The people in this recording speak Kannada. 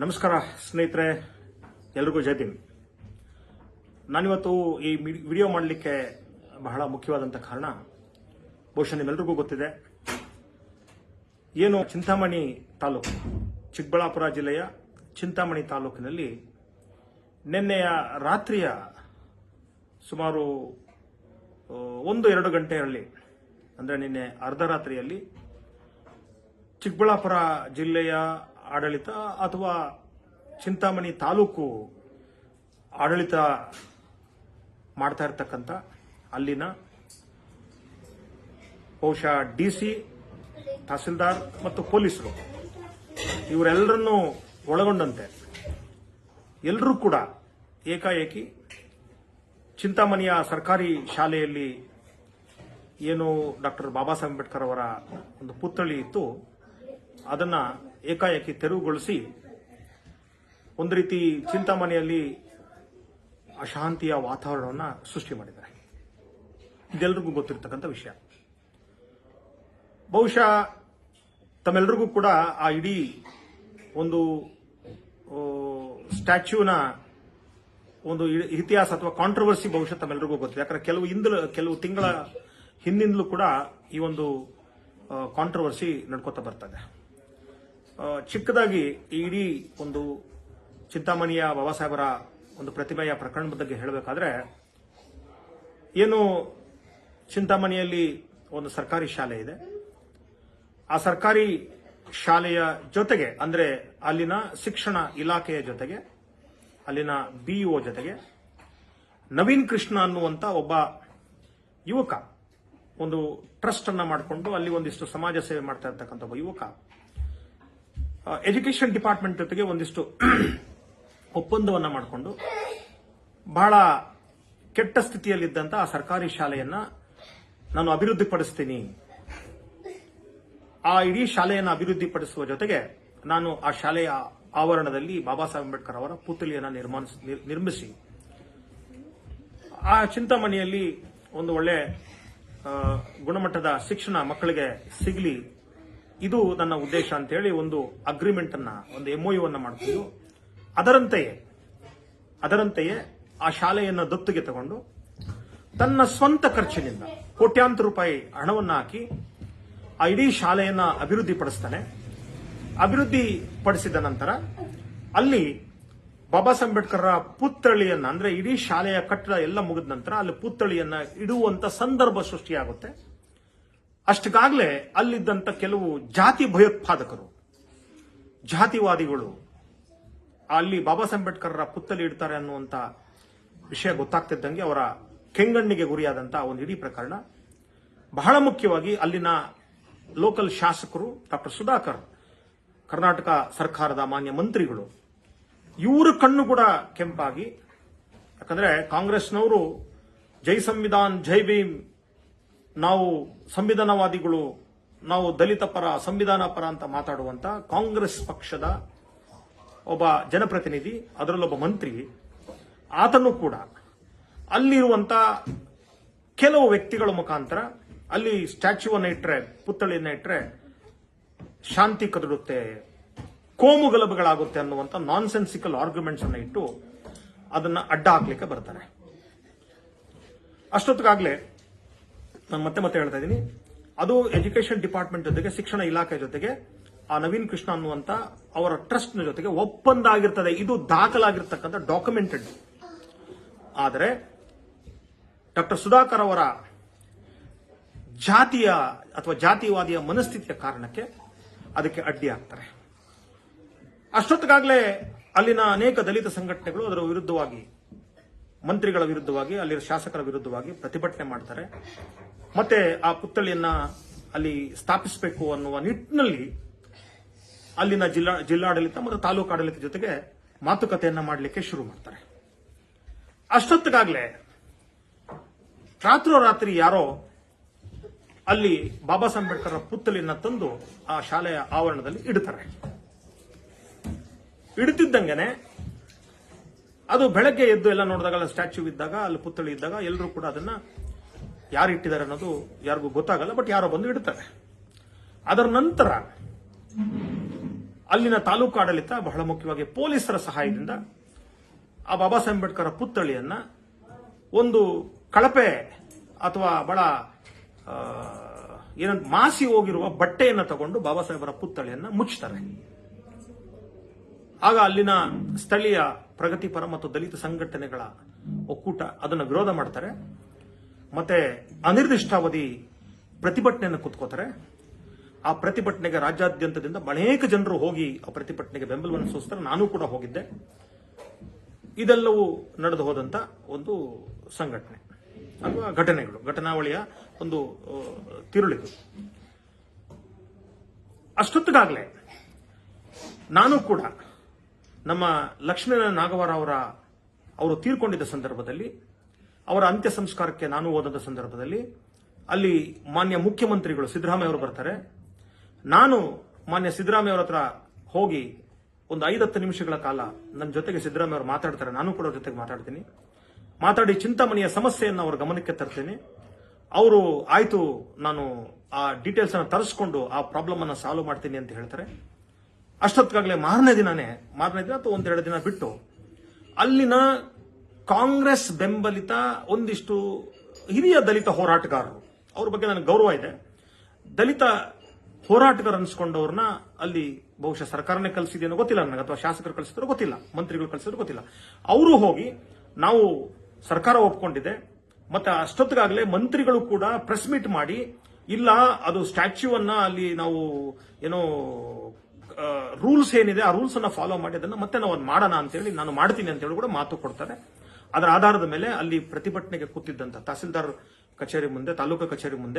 ನಮಸ್ಕಾರ ಸ್ನೇಹಿತರೆ, ಎಲ್ರಿಗೂ ಭೀಮ್. ನಾನಿವತ್ತು ಈ ವಿಡಿಯೋ ಮಾಡಲಿಕ್ಕೆ ಬಹಳ ಮುಖ್ಯವಾದಂಥ ಕಾರಣ, ಬಹುಶಃ ನಿಮ್ಮೆಲ್ರಿಗೂ ಗೊತ್ತಿದೆ. ಏನು ಚಿಂತಾಮಣಿ ತಾಲೂಕು, ಚಿಕ್ಕಬಳ್ಳಾಪುರ ಜಿಲ್ಲೆಯ ಚಿಂತಾಮಣಿ ತಾಲೂಕಿನಲ್ಲಿ ನಿನ್ನೆಯ ರಾತ್ರಿಯ ಸುಮಾರು ಒಂದು ಎರಡು ಗಂಟೆಯಲ್ಲಿ, ಅಂದರೆ ನಿನ್ನೆ ಅರ್ಧರಾತ್ರಿಯಲ್ಲಿ ಚಿಕ್ಕಬಳ್ಳಾಪುರ ಜಿಲ್ಲೆಯ ಆಡಳಿತ ಅಥವಾ ಚಿಂತಾಮಣಿ ತಾಲೂಕು ಆಡಳಿತ ಮಾಡ್ತಾ ಇರ್ತಕ್ಕಂಥ ಅಲ್ಲಿನ ಬಹುಶಃ ಡಿ ಸಿ, ತಹಸೀಲ್ದಾರ್ ಮತ್ತು ಪೊಲೀಸರು. ಇವರೆಲ್ಲರನ್ನೂ ಒಳಗೊಂಡಂತೆ. ಎಲ್ಲರೂ ಕೂಡ ಏಕಾಏಕಿ ಚಿಂತಾಮಣಿಯ ಸರ್ಕಾರಿ ಶಾಲೆಯಲ್ಲಿ ಏನು ಡಾಕ್ಟರ್ ಬಾಬಾ ಸಾಹೇಬ್ ಅಂಬೇಡ್ಕರ್ ಅವರ ಒಂದು ಪುತ್ಥಳಿ ಇತ್ತು. ಅದನ್ನ ಏಕಾಏಕಿ ತೆರವುಗೊಳಿಸಿ ಒಂದು ರೀತಿ ಚಿಂತಾಮಣಿಯಲ್ಲಿ ಅಶಾಂತಿಯ ವಾತಾವರಣವನ್ನು ಸೃಷ್ಟಿ ಮಾಡಿದ್ದಾರೆ. ಇದೆಲ್ಲರಿಗೂ ಗೊತ್ತಿರತಕ್ಕಂಥ ವಿಷಯ. ಬಹುಶಃ ತಮ್ಮೆಲ್ಲರಿಗೂ ಕೂಡ ಆ ಇಡೀ ಒಂದು ಸ್ಟ್ಯಾಚ್ಯೂನ ಒಂದು ಇತಿಹಾಸ ಅಥವಾ ಕಾಂಟ್ರವರ್ಸಿ ಬಹುಶಃ ತಮ್ಮೆಲ್ಲರಿಗೂ ಗೊತ್ತಿದೆ. ಯಾಕಂದ್ರೆ ಕೆಲವು ಹಿಂದಲ, ಕೆಲವು ತಿಂಗಳ ಹಿಂದಿಂದಲೂ ಕೂಡ ಈ ಒಂದು ಕಾಂಟ್ರವರ್ಸಿ ನಡ್ಕೋತಾ ಬರ್ತದೆ ಚಿಕ್ಕದಾಗಿ ಇಡೀ ಒಂದು ಚಿಂತಾಮಣಿಯ ಬಾಬಾ ಸಾಹೇಬರ ಒಂದು ಪ್ರತಿಭೆಯ ಪ್ರಕರಣದ ಬಗ್ಗೆ ಹೇಳಬೇಕಾದ್ರೆ, ಏನು ಚಿಂತಾಮಣಿಯಲ್ಲಿ ಒಂದು ಸರ್ಕಾರಿ ಶಾಲೆ ಇದೆ. ಆ ಸರ್ಕಾರಿ ಶಾಲೆಯ ಜೊತೆಗೆ, ಅಂದರೆ ಅಲ್ಲಿನ ಶಿಕ್ಷಣ ಇಲಾಖೆಯ ಜೊತೆಗೆ, ಅಲ್ಲಿನ ಬಿಇಒ ಜೊತೆಗೆ, ನವೀನ್ ಕೃಷ್ಣ ಅನ್ನುವಂಥ ಒಬ್ಬ ಯುವಕ, ಒಂದು ಟ್ರಸ್ಟ್ ಅನ್ನ ಮಾಡಿಕೊಂಡು ಅಲ್ಲಿ ಒಂದಿಷ್ಟು ಸಮಾಜ ಸೇವೆ ಮಾಡ್ತಾ ಇರ್ತಕ್ಕಂಥ ಒಬ್ಬ ಯುವಕ ಎಜುಕೇಶನ್ ಡಿಪಾರ್ಟ್ಮೆಂಟ್ ಜೊತೆಗೆ ಒಂದಿಷ್ಟು ಒಪ್ಪಂದವನ್ನ ಮಾಡಿಕೊಂಡು ಬಹಳ ಕೆಟ್ಟ ಸ್ಥಿತಿಯಲ್ಲಿದ್ದಂತ ಆ ಸರ್ಕಾರಿ ಶಾಲೆಯನ್ನ ನಾನು ಅಭಿವೃದ್ಧಿಪಡಿಸ್ತೀನಿ. ಆ ಇಡೀ ಶಾಲೆಯನ್ನು ಅಭಿವೃದ್ಧಿಪಡಿಸುವ ಜೊತೆಗೆ ನಾನು ಆ ಶಾಲೆಯ ಆವರಣದಲ್ಲಿ ಬಾಬಾ ಸಾಹೇಬ್ ಅಂಬೇಡ್ಕರ್ ಅವರ ಪುತ್ಥಳಿಯನ್ನು ನಿರ್ಮಿಸಿ, ಆ ಚಿಂತಾಮಣಿಯಲ್ಲಿ ಒಂದು ಒಳ್ಳೆ ಗುಣಮಟ್ಟದ ಶಿಕ್ಷಣ ಮಕ್ಕಳಿಗೆ ಸಿಗಲಿ ಇದು ನನ್ನ ಉದ್ದೇಶ ಅಂತ ಹೇಳಿ ಒಂದು ಅಗ್ರಿಮೆಂಟ್ ಅನ್ನ ಒಂದು ಎಂಒಯು ಅನ್ನ ಮಾಡಿಕೊಂಡು ಅದರಂತೆಯೇ ಅದರಂತೆಯೇ ಆ ಶಾಲೆಯನ್ನು ದತ್ತುಗೆ ತಗೊಂಡು ತನ್ನ ಸ್ವಂತ ಖರ್ಚಿನಿಂದ ಕೋಟ್ಯಾಂತರ ರೂಪಾಯಿ ಹಣವನ್ನು ಹಾಕಿ ಆ ಇಡೀ ಶಾಲೆಯನ್ನ ಅಭಿವೃದ್ಧಿಪಡಿಸ್ತಾನೆ. ಅಭಿವೃದ್ಧಿ ಪಡಿಸಿದ ನಂತರ ಅಲ್ಲಿ ಬಾಬಾ ಅಂಬೇಡ್ಕರ್ ಪುತ್ಥಳಿಯನ್ನ, ಅಂದ್ರೆ ಇಡೀ ಶಾಲೆಯ ಕಟ್ಟಡ ಎಲ್ಲ ಮುಗಿದ ನಂತರ ಅಲ್ಲಿ ಪುತ್ಥಳಿಯನ್ನ ಇಡುವಂತ ಸಂದರ್ಭ ಸೃಷ್ಟಿಯಾಗುತ್ತೆ. ಅಷ್ಟಕ್ಕಾಗಲೇ ಅಲ್ಲಿದ್ದಂತ ಕೆಲವು ಜಾತಿ ಭಯೋತ್ಪಾದಕರು, ಜಾತಿವಾದಿಗಳು ಅಲ್ಲಿ ಬಾಬಾ ಸಾಹೇಬ್ ಅಂಬೇಡ್ಕರ್ ಪುತ್ತಲಿ ಇಡ್ತಾರೆ ಅನ್ನುವಂತ ವಿಷಯ ಗೊತ್ತಾಗ್ತಿದ್ದಂಗೆ ಅವರ ಕೆಂಗಣ್ಣಿಗೆ ಗುರಿಯಾದಂತಹ ಒಂದು ಇಡೀ ಪ್ರಕರಣ. ಬಹಳ ಮುಖ್ಯವಾಗಿ ಅಲ್ಲಿನ ಲೋಕಲ್ ಶಾಸಕರು ಡಾಕ್ಟರ್ ಸುಧಾಕರ್, ಕರ್ನಾಟಕ ಸರ್ಕಾರದ ಮಾನ್ಯ ಮಂತ್ರಿಗಳು, ಇವರ ಕಣ್ಣು ಕೂಡ ಕೆಂಪಾಗಿ, ಯಾಕಂದ್ರೆ ಕಾಂಗ್ರೆಸ್ನವರು ಜೈ ಸಂವಿಧಾನ್, ಜೈ ಭೀಮ್ ನಾವು ಸಂವಿಧಾನವಾದಿಗಳು, ನಾವು ದಲಿತ ಪರ ಸಂವಿಧಾನ ಪರ ಅಂತ ಮಾತಾಡುವಂತ ಕಾಂಗ್ರೆಸ್ ಪಕ್ಷದ ಒಬ್ಬ ಜನಪ್ರತಿನಿಧಿ, ಅದರಲ್ಲೊಬ್ಬ ಮಂತ್ರಿ, ಆತನು ಕೂಡ ಅಲ್ಲಿರುವಂತ ಕೆಲವು ವ್ಯಕ್ತಿಗಳ ಮುಖಾಂತರ ಅಲ್ಲಿ ಸ್ಟ್ಯಾಚ್ಯೂವನ್ನು ಇಟ್ಟರೆ ಪುತ್ಥಳಿಯನ್ನ ಇಟ್ಟರೆ ಶಾಂತಿ ಕದಡುತ್ತೆ, ಕೋಮು ಗಲಭೆಗಳಾಗುತ್ತೆ ಅನ್ನುವಂಥ ನಾನ್ ಸೆನ್ಸಿಕಲ್ ಆರ್ಗ್ಯುಮೆಂಟ್ಸ್ ಅನ್ನು ಇಟ್ಟು ಅದನ್ನ ಅಡ್ಡ ಹಾಕ್ಲಿಕ್ಕೆ ಬರ್ತಾರೆ. ಅಷ್ಟೊತ್ತಿಗಾಗ್ಲೇ ನಾನು ಮತ್ತೆ ಮತ್ತೆ ಹೇಳ್ತಾ ಇದ್ದೀನಿ. ಅದು ಎಜುಕೇಶನ್ ಡಿಪಾರ್ಟ್ಮೆಂಟ್ ಜೊತೆಗೆ, ಶಿಕ್ಷಣ ಇಲಾಖೆ ಜೊತೆಗೆ, ಆ ನವೀನ್ ಕೃಷ್ಣ ಅನ್ನುವಂತ ಅವರ ಟ್ರಸ್ಟ್ನ ಜೊತೆಗೆ ಒಪ್ಪಂದ ಆಗಿರ್ತದೆ ಇದು ದಾಖಲಾಗಿರ್ತಕ್ಕಂಥ ಡಾಕ್ಯುಮೆಂಟೆಡ್ ಆದರೆ, ಡಾಕ್ಟರ್ ಸುಧಾಕರ್ ಅವರ ಜಾತಿಯ ಅಥವಾ ಜಾತಿವಾದಿಯ ಮನಸ್ಥಿತಿಯ ಕಾರಣಕ್ಕೆ ಅದಕ್ಕೆ ಅಡ್ಡಿ ಆಗ್ತಾರೆ. ಅಷ್ಟೊತ್ತಿಗಾಗಲೇ ಅಲ್ಲಿನ ಅನೇಕ ದಲಿತ ಸಂಘಟನೆಗಳು ಅದರ ವಿರುದ್ಧವಾಗಿ ಮಂತ್ರಿಗಳ ವಿರುದ್ಧವಾಗಿ ಅಲ್ಲಿ ಶಾಸಕರ ವಿರುದ್ಧವಾಗಿ ಪ್ರತಿಭಟನೆ ಮಾಡ್ತಾರೆ. ಮತ್ತೆ ಆ ಪುತ್ಥಳಿಯನ್ನ ಅಲ್ಲಿ ಸ್ಥಾಪಿಸಬೇಕು ಅನ್ನುವ ನಿಟ್ಟಿನಲ್ಲಿ ಅಲ್ಲಿನ ಜಿಲ್ಲಾ, ಜಿಲ್ಲಾಡಳಿತ ಮತ್ತು ತಾಲೂಕು ಆಡಳಿತ ಜೊತೆಗೆ ಮಾತುಕತೆಯನ್ನ ಮಾಡಲಿಕ್ಕೆ ಶುರು ಮಾಡ್ತಾರೆ. ಅಷ್ಟೊತ್ತಿಗಾಗಲೇ ರಾತ್ರೋರಾತ್ರಿ ಯಾರೋ ಅಲ್ಲಿ ಬಾಬಾ ಸಾಹೇಬ್ ಪುತ್ಥಳಿಯನ್ನ ತಂದು ಆ ಶಾಲೆಯ ಆವರಣದಲ್ಲಿ ಇಡ್ತಾರೆ. ಇಡ್ತಿದ್ದಂಗೆನೆ ಅದು ಬೆಳಗ್ಗೆ ಎದ್ದು ಎಲ್ಲ ನೋಡಿದಾಗ ಸ್ಟ್ಯಾಚ್ಯೂ ಇದ್ದಾಗ, ಅಲ್ಲಿ ಪುತ್ಥಳಿ ಇದ್ದಾಗ ಎಲ್ಲರೂ ಕೂಡ ಅದನ್ನ ಯಾರು ಇಟ್ಟಿದ್ದಾರೆ ಅನ್ನೋದು ಯಾರಿಗೂ ಗೊತ್ತಾಗಲ್ಲ, ಬಟ್ ಯಾರೋ ಬಂದು ಇಡ್ತಾರೆ. ಅದರ ನಂತರ ಅಲ್ಲಿನ ತಾಲೂಕು ಆಡಳಿತ ಬಹಳ ಮುಖ್ಯವಾಗಿ ಪೊಲೀಸರ ಸಹಾಯದಿಂದ ಆ ಬಾಬಾ ಸಾಹೇಬ್ ಅಂಬೇಡ್ಕರ್ ಪುತ್ಥಳಿಯನ್ನ ಒಂದು ಕಳಪೆ ಅಥವಾ ಬಹಳ ಏನಂತ ಮಾಸಿ ಹೋಗಿರುವ ಬಟ್ಟೆಯನ್ನು ತಗೊಂಡು ಬಾಬಾ ಸಾಹೇಬರ ಪುತ್ಥಳಿಯನ್ನ ಮುಚ್ಚುತ್ತಾರೆ ಆಗ ಅಲ್ಲಿನ ಸ್ಥಳೀಯ ಪ್ರಗತಿಪರ ಮತ್ತು ದಲಿತ ಸಂಘಟನೆಗಳ ಒಕ್ಕೂಟ ಅದನ್ನು ವಿರೋಧ ಮಾಡ್ತಾರೆ. ಮತ್ತೆ ಅನಿರ್ದಿಷ್ಟಾವಧಿ ಪ್ರತಿಭಟನೆಯನ್ನು ಕುತ್ಕೋತಾರೆ. ಆ ಪ್ರತಿಭಟನೆಗೆ ರಾಜ್ಯಾದ್ಯಂತದಿಂದ ಅನೇಕ ಜನರು ಹೋಗಿ ಆ ಪ್ರತಿಭಟನೆಗೆ ಬೆಂಬಲವನ್ನು ಸೂಚಿಸ್ತಾರೆ. ನಾನು ಕೂಡ ಹೋಗಿದ್ದೆ. ಇದೆಲ್ಲವೂ ನಡೆದು ಹೋದಂತ ಒಂದು ಸಂಘಟನೆ ಅಥವಾ ಘಟನೆಗಳು, ಘಟನಾವಳಿಯ ಒಂದು ತಿರುಳಿದು ಅಷ್ಟೊತ್ತಿಗಾಗಲೇ ನಾನು ಕೂಡ ನಮ್ಮ ಲಕ್ಷ್ಮೀನ ನಾಗವಾರ ಅವರ ಅವರು ತೀರ್ಕೊಂಡಿದ್ದ ಸಂದರ್ಭದಲ್ಲಿ, ಅವರ ಅಂತ್ಯ ಸಂಸ್ಕಾರಕ್ಕೆ ನಾನು ಹೋದಂತ ಸಂದರ್ಭದಲ್ಲಿ, ಅಲ್ಲಿ ಮಾನ್ಯ ಮುಖ್ಯಮಂತ್ರಿಗಳು ಸಿದ್ದರಾಮಯ್ಯ ಅವರು ಬರ್ತಾರೆ. ನಾನು ಮಾನ್ಯ ಸಿದ್ದರಾಮಯ್ಯ ಅವರ ಹತ್ರ ಹೋಗಿ ಒಂದು ಐದತ್ತು ನಿಮಿಷಗಳ ಕಾಲ ನನ್ನ ಜೊತೆಗೆ ಸಿದ್ದರಾಮಯ್ಯ ಅವರು ಮಾತಾಡ್ತಾರೆ. ನಾನು ಕೂಡ ಅವ್ರ ಜೊತೆಗೆ ಮಾತಾಡ್ತೀನಿ. ಮಾತಾಡಿ ಚಿಂತಾಮಣಿಯ ಸಮಸ್ಯೆಯನ್ನು ಅವರ ಗಮನಕ್ಕೆ ತರ್ತೇನೆ. ಅವರು ಆಯಿತು, ನಾನು ಆ ಡೀಟೇಲ್ಸ್ ಅನ್ನು ತರಿಸ್ಕೊಂಡು ಆ ಪ್ರಾಬ್ಲಮ್ ಅನ್ನು ಸಾಲ್ವ್ ಮಾಡ್ತೀನಿ ಅಂತ ಹೇಳ್ತಾರೆ. ಅಷ್ಟೊತ್ತಿಗಾಗಲೇ ಮಾರನೇ ದಿನನೇ, ಮಾರನೇ ದಿನ ಅಥವಾ ಒಂದೆರಡು ದಿನ ಬಿಟ್ಟು, ಅಲ್ಲಿನ ಕಾಂಗ್ರೆಸ್ ಬೆಂಬಲಿತ ಒಂದಿಷ್ಟು ಹಿರಿಯ ದಲಿತ ಹೋರಾಟಗಾರರು, ಅವ್ರ ಬಗ್ಗೆ ನನಗೆ ಗೌರವ ಇದೆ. ದಲಿತ ಹೋರಾಟಗಾರ ಅನ್ಸ್ಕೊಂಡವ್ರನ್ನ ಅಲ್ಲಿ ಬಹುಶಃ ಸರ್ಕಾರನೇ ಕಲಿಸಿದೇನೋ ಗೊತ್ತಿಲ್ಲ ನನಗೆ, ಅಥವಾ ಶಾಸಕರು ಕಲಿಸಿದ್ರು ಗೊತ್ತಿಲ್ಲ, ಮಂತ್ರಿಗಳು ಕಲಿಸಿದ್ರು ಗೊತ್ತಿಲ್ಲ. ಅವರು ಹೋಗಿ ನಾವು ಸರ್ಕಾರ ಒಪ್ಕೊಂಡಿದೆ, ಮತ್ತೆ ಅಷ್ಟೊತ್ತಿಗಾಗಲೇ ಮಂತ್ರಿಗಳು ಕೂಡ ಪ್ರೆಸ್ ಮೀಟ್ ಮಾಡಿ, ಇಲ್ಲ, ಅದು ಸ್ಟ್ಯಾಚ್ಯೂ ಅನ್ನ ಅಲ್ಲಿ ನಾವು ಏನೋ ರೂಲ್ಸ್ ಏನಿದೆ, ಆ ರೂಲ್ಸ್ ಅನ್ನ ಫಾಲೋ ಮಾಡಿ ಅದನ್ನ ಮತ್ತೆ ನಾವು ಅದು ಮಾಡೋಣ ಅಂತೇಳಿ ನಾನು ಮಾಡ್ತೀನಿ ಅಂತ ಹೇಳಿ ಕೂಡ ಮಾತು ಕೊಡ್ತಾರೆ. ಅದರ ಆಧಾರದ ಮೇಲೆ ಅಲ್ಲಿ ಪ್ರತಿಭಟನೆಗೆ ಕೂತಿದ್ದಂತ ತಹಸೀಲ್ದಾರ್ ಕಚೇರಿ ಮುಂದೆ, ತಾಲೂಕು ಕಚೇರಿ ಮುಂದೆ